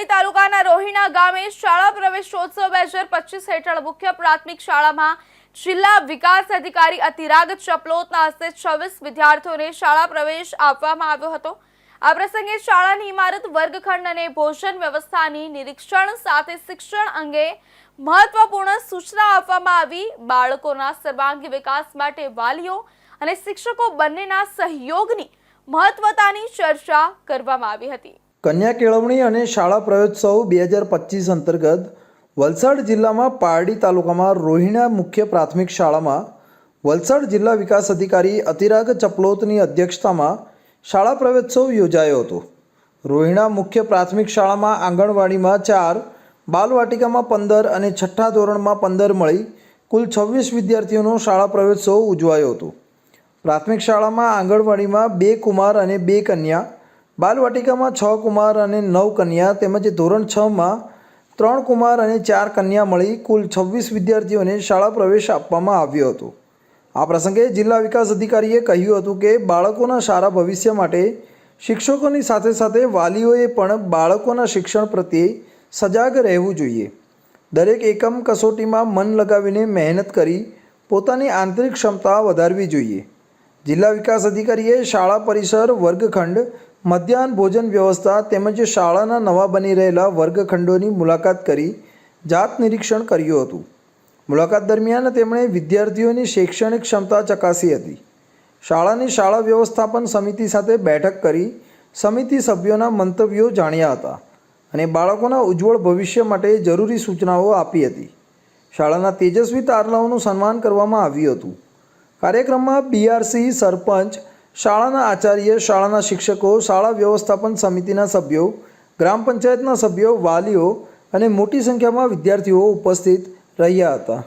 પારડી તાલુકાના રોહિણા ગામે શાળા પ્રવેશોત્સવ બે હજાર પચીસ હેઠળ મુખ્ય પ્રાથમિક શાળામાં જિલ્લા વિકાસ અધિકારી અતિરાગ ચપલોતના હસ્તે છવ્વીસ વિદ્યાર્થીઓને શાળા પ્રવેશ આપવામાં આવ્યો હતો. આ પ્રસંગે શાળાની ઇમારત, વર્ગખંડ અને ભોજન વ્યવસ્થાની નિરીક્ષણ સાથે શિક્ષણ અંગે મહત્વપૂર્ણ સૂચના આપવામાં આવી. બાળકોના સર્વાંગી વિકાસ માટે વાલીઓ અને શિક્ષકો બંનેના સહયોગની મહત્વતાની ચર્ચા કરવામાં આવી હતી. કન્યા કેળવણી અને શાળા પ્રયોત્સવ બે હજાર પચીસ અંતર્ગત વલસાડ જિલ્લામાં પારડી તાલુકામાં રોહિણા મુખ્ય પ્રાથમિક શાળામાં વલસાડ જિલ્લા વિકાસ અધિકારી અતિરાગ ચપલોતની અધ્યક્ષતામાં શાળા પ્રવેશોત્સવ યોજાયો હતો. રોહિણા મુખ્ય પ્રાથમિક શાળામાં આંગણવાડીમાં ચાર, બાલવાટિકામાં પંદર અને છઠ્ઠા ધોરણમાં પંદર મળી કુલ છવ્વીસ વિદ્યાર્થીઓનો શાળા પ્રવેત્સવ ઉજવાયો હતો. પ્રાથમિક શાળામાં આંગણવાડીમાં બે કુમાર અને બે કન્યા બાલવાટિકામાં છ કુમાર અને નવ કન્યા તેમજ ધોરણ છમાં ત્રણ કુમાર અને ચાર કન્યા મળી કુલ છવ્વીસ વિદ્યાર્થીઓને શાળા પ્રવેશ આપવામાં આવ્યો હતો. આ પ્રસંગે જિલ્લા વિકાસ અધિકારીએ કહ્યું હતું કે બાળકોના સારા ભવિષ્ય માટે શિક્ષકોની સાથે સાથે વાલીઓએ પણ બાળકોના શિક્ષણ પ્રત્યે સજાગ રહેવું જોઈએ. દરેક એકમ કસોટીમાં મન લગાવીને મહેનત કરી પોતાની આંતરિક ક્ષમતા વધારવી જોઈએ. જિલ્લા વિકાસ અધિકારીએ શાળા પરિસર વર્ગખંડ મધ્યાહન ભોજન વ્યવસ્થા તેમજ શાળાના નવા બની રહેલા વર્ગખંડોની મુલાકાત કરી જાત નિરીક્ષણ કર્યું હતું. મુલાકાત દરમિયાન તેમણે વિદ્યાર્થીઓની શૈક્ષણિક ક્ષમતા ચકાસી હતી. શાળાની શાળા વ્યવસ્થાપન સમિતિ સાથે બેઠક કરી સમિતિ સભ્યોના મંતવ્યો જાણ્યા હતા અને બાળકોના ઉજ્જવળ ભવિષ્ય માટે જરૂરી સૂચનાઓ આપી હતી. શાળાના તેજસ્વી તારલાઓનું સન્માન કરવામાં આવ્યું હતું. કાર્યક્રમમાં બીઆરસી સરપંચ શાળાના આચાર્ય, શાળાના શિક્ષકો, શાળા વ્યવસ્થાપન સમિતિના સભ્યો, ગ્રામ પંચાયતના સભ્યો, વાલીઓ અને મોટી સંખ્યામાં વિદ્યાર્થીઓ ઉપસ્થિત રહ્યા હતા.